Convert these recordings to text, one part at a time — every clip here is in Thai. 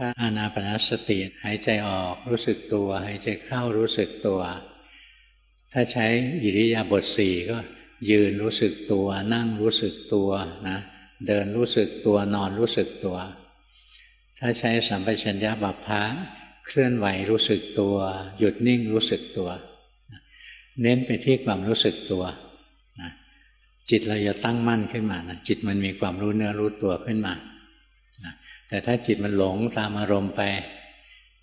ถ้าอานาปนสติหายใจออกรู้สึกตัวหายใจเข้ารู้สึกตัว ถ้าใช้อิริยาบถสี่ก็ยืนรู้สึกตัว นั่งรู้สึกตัวนะเดินรู้สึกตัวนอนรู้สึกตัว ถ้าใช้สัมปชัญญะบัพพะเคลื่อนไหวรู้สึกตัว หยุดนิ่งรู้สึกตัว เน้นไปที่ความรู้สึกตัวนะจิตเราจะตั้งมั่นขึ้นมานะจิตมันมีความรู้เนื้อรู้ตัวขึ้นมา แต่ถ้าจิตมันหลงตามอารมณ์ไป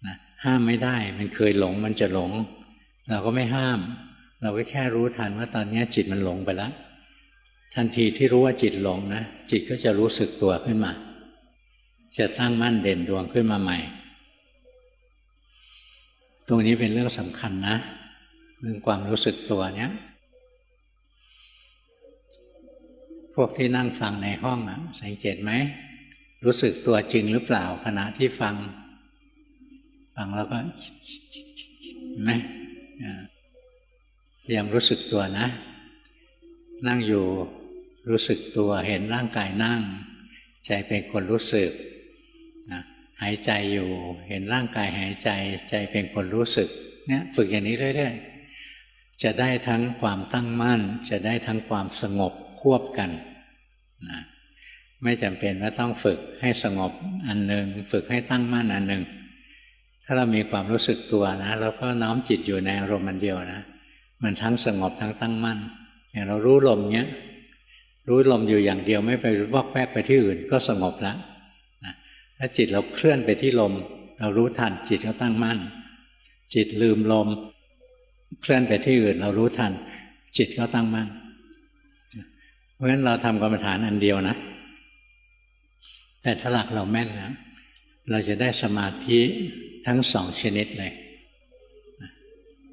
นะห้ามไม่ได้ มันเคยหลงมันจะหลง เราก็ไม่ห้าม เราก็แค่รู้ทันว่าตอนนี้จิตมันหลงไปแล้วทันทีที่รู้ว่าจิตหลงนะจิตก็จะรู้สึกตัวขึ้นมา จะตั้งมั่นเด่นดวงขึ้นมาใหม่ ตรงนี้เป็นเรื่องสำคัญนะเรื่องความรู้สึกตัวเนี้ยพวกที่นั่งฟังในห้องอะสังเกตไหม รู้สึกตัวจริงหรือเปล่าขณะที่ฟัง ฟังแล้วก็เห็นไหมพยายามรู้สึกตัวนะ นั่งอยู่รู้สึกตัวเห็นร่างกายนั่ง ใจเป็นคนรู้สึกนะหายใจอยู่ เห็นร่างกายหายใจ ใจเป็นคนรู้สึกเนี่ยฝึกอย่างนี้เรื่อยๆจะได้ทั้งความตั้งมั่น จะได้ทั้งความสงบควบกัน ไม่จำเป็นว่าต้องฝึกให้สงบอันหนึ่งฝึกให้ตั้งมั่นอันหนึ่งถ้าเรามีความรู้สึกตัวนะแล้วก็น้อมจิตอยู่ในอารมณ์มันเดียวนะ มันทั้งสงบทั้งตั้งมั่นอย่างเรารู้ลมเนี้ยรู้ลมอยู่อย่างเดียวไม่ไปวอกแวกไปที่อื่นก็สงบแล้วนะถ้าจิตเราเคลื่อนไปที่ลม เรารู้ทันจิตก็ตั้งมั่น จิตลืมลม เคลื่อนไปที่อื่น เรารู้ทัน จิตก็ตั้งมั่นเพราะฉะนั้นเราทำกรรมฐานอันเดียวนะ แต่ถ้าหลักเราแม่นนะเราจะได้สมาธิทั้งสองชนิดเลย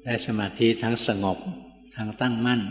ได้สมาธิทั้งสงบ ทั้งตั้งมั่น